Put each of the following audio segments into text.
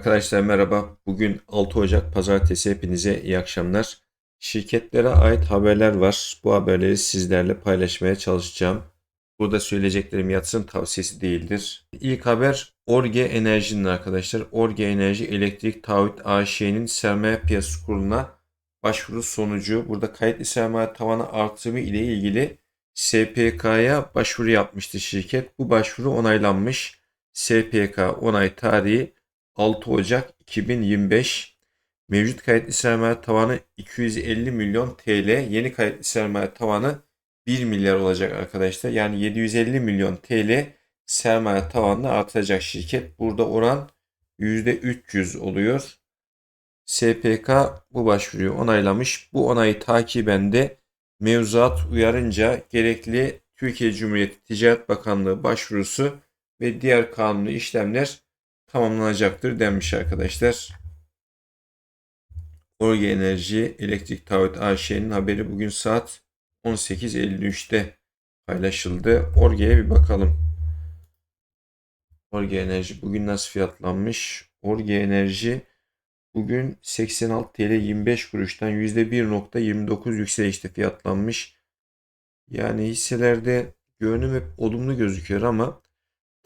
Arkadaşlar merhaba. Bugün 6 Ocak Pazartesi hepinize iyi akşamlar. Şirketlere ait haberler var. Bu haberleri sizlerle paylaşmaya çalışacağım. Burada söyleyeceklerim yatırım tavsiyesi değildir. İlk haber Orge Enerji'nin arkadaşlar. Orge Enerji Elektrik Taahhüt AŞ'nin sermaye piyasası kuruluna başvuru sonucu burada kayıtlı sermaye tavanı artımı ile ilgili SPK'ya başvuru yapmıştı şirket. Bu başvuru onaylanmış. SPK onay tarihi 6 Ocak 2025 mevcut kayıtlı sermaye tavanı 250 milyon TL. Yeni kayıtlı sermaye tavanı 1 milyar olacak arkadaşlar. Yani 750 milyon TL sermaye tavanını artacak şirket. Burada oran %300 oluyor. SPK bu başvuruyu onaylamış. Bu onayı takiben de mevzuat uyarınca gerekli Türkiye Cumhuriyeti Ticaret Bakanlığı başvurusu ve diğer kanuni işlemler tamamlanacaktır denmiş arkadaşlar. Orge Enerji Elektrik Taahhüt AŞ'nin haberi bugün saat 18.53'te paylaşıldı. Orge'ye bir bakalım. Orge Enerji bugün nasıl fiyatlanmış? Orge Enerji bugün 86 TL 25 kuruştan %1.29 yükselişte fiyatlanmış. Yani hisselerde görünüm hep olumlu gözüküyor ama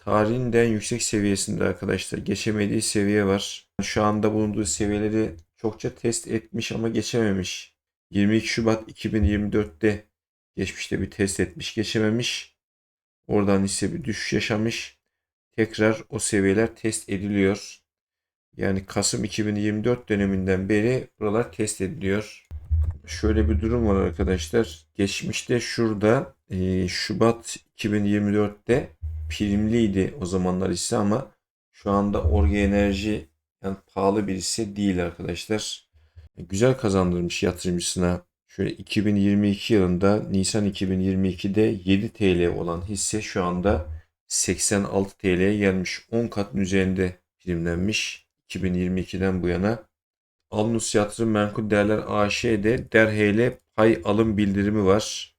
tarihin de en yüksek seviyesinde arkadaşlar. Geçemediği seviye var. Şu anda bulunduğu seviyeleri çokça test etmiş ama geçememiş. 22 Şubat 2024'te geçmişte bir test etmiş, geçememiş. Oradan ise bir düşüş yaşamış. Tekrar o seviyeler test ediliyor. Yani Kasım 2024 döneminden beri buralar test ediliyor. Şöyle bir durum var arkadaşlar. Geçmişte şurada Şubat 2024'te primliydi o zamanlar ise ama şu anda Orge Enerji yani pahalı bir hisse değil arkadaşlar. Güzel kazandırmış yatırımcısına. Şöyle 2022 yılında Nisan 2022'de 7 TL olan hisse şu anda 86 TL'ye gelmiş. 10 katın üzerinde primlenmiş 2022'den bu yana. Alnus Yatırım Menkul Değerler AŞ'de derhale pay alım bildirimi var.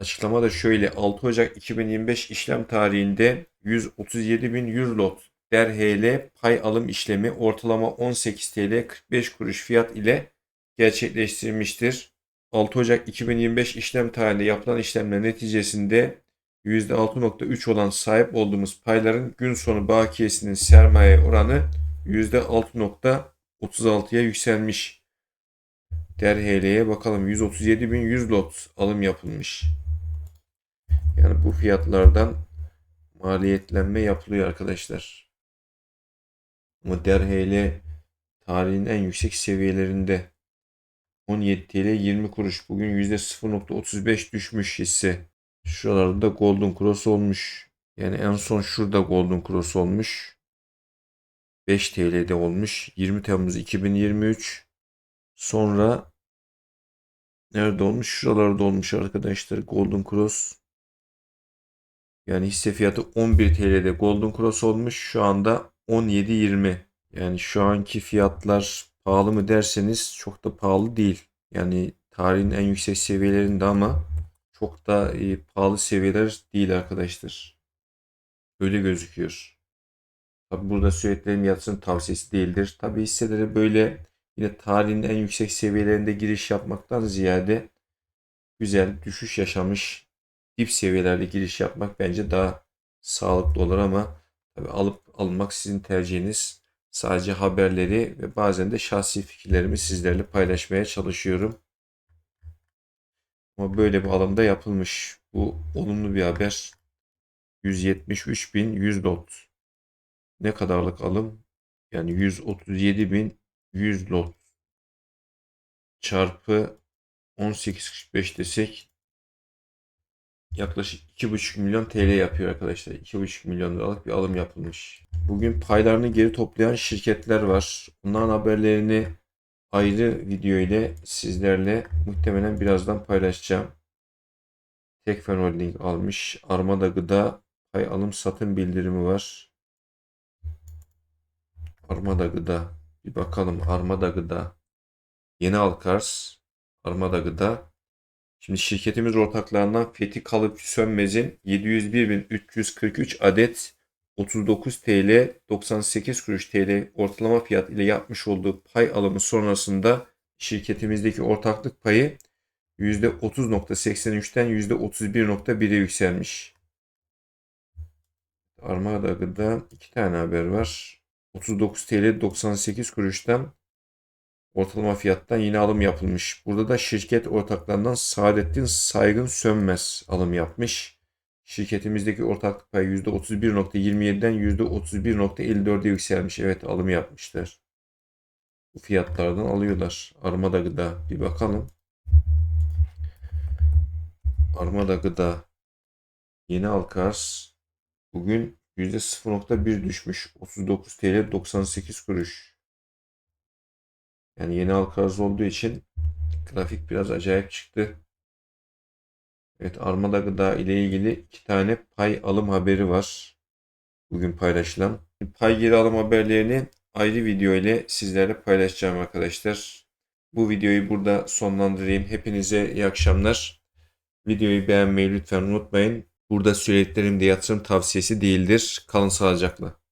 Açıklama da şöyle 6 Ocak 2025 işlem tarihinde 137.100 lot derhale pay alım işlemi ortalama 18 TL 45 kuruş fiyat ile gerçekleştirilmiştir. 6 Ocak 2025 işlem tarihinde yapılan işlemler neticesinde %6.3 olan sahip olduğumuz payların gün sonu bakiyesinin sermaye oranı %6.36'ya yükselmiş. Derhale'ye bakalım 137.100 lot alım yapılmış. Yani bu fiyatlardan maliyetlenme yapılıyor arkadaşlar. Ama derhale tarihin en yüksek seviyelerinde 17 TL 20 kuruş. Bugün %0.35 düşmüş hisse. Şuralarda Golden Cross olmuş. Yani en son şurada Golden Cross olmuş. 5 TL'de olmuş. 20 Temmuz 2023. Sonra nerede olmuş? Şuralarda olmuş arkadaşlar. Golden Cross. Yani hisse fiyatı 11 TL'de Golden Cross olmuş. Şu anda 17.20. Yani şu anki fiyatlar pahalı mı derseniz çok da pahalı değil. Yani tarihin en yüksek seviyelerinde ama çok da e, pahalı seviyeler değil arkadaşlar. Öyle gözüküyor. Tabi burada söylediklerim yatırım tavsiyesi değildir. Tabi hisseleri böyle yine tarihin en yüksek seviyelerinde giriş yapmaktan ziyade güzel düşüş yaşamış dip seviyelerde giriş yapmak bence daha sağlıklı olur ama tabi alıp almak sizin tercihiniz. Sadece haberleri ve bazen de şahsi fikirlerimi sizlerle paylaşmaya çalışıyorum. Ama böyle bir alımda yapılmış. Bu olumlu bir haber. 173.100 lot. Ne kadarlık alım? Yani 137.100 lot çarpı 18.45 desek yaklaşık 2,5 milyon TL yapıyor arkadaşlar. 2,5 milyon liralık bir alım yapılmış. Bugün paylarını geri toplayan şirketler var. Bunların haberlerini ayrı video ile sizlerle muhtemelen birazdan paylaşacağım. Tekfen Holding almış. Armada Gıda pay alım satım bildirimi var. Armada Gıda. Bir bakalım Armada Gıda. Yeni Alkars. Armada Gıda. Şimdi şirketimiz ortaklarından Fethi Kalıp Sönmez'in 701.343 adet 39 TL 98 kuruş TL ortalama fiyat ile yapmış olduğu pay alımı sonrasında şirketimizdeki ortaklık payı %30.83'ten %31.1'e yükselmiş. Armada Gıda iki tane haber var. 39 TL 98 kuruştan ortalama fiyattan yine alım yapılmış. Burada da şirket ortaklarından Saadettin Saygın Sönmez alım yapmış. Şirketimizdeki ortaklık payı %31.27'den %31.54'e yükselmiş. Evet alım yapmışlar. Bu fiyatlardan alıyorlar. Armada Gıda bir bakalım. Armada Gıda yeni Alkars bugün %0.1 düşmüş. 39 TL 98 kuruş. Yani yeni Alkars olduğu için grafik biraz acayip çıktı. Evet Armada Gıda ile ilgili iki tane pay alım haberi var. Bugün paylaşılan. Pay geri alım haberlerini ayrı video ile sizlerle paylaşacağım arkadaşlar. Bu videoyu burada sonlandırayım. Hepinize iyi akşamlar. Videoyu beğenmeyi lütfen unutmayın. Burada söylediklerim de yatırım tavsiyesi değildir. Kalın sağlıcakla.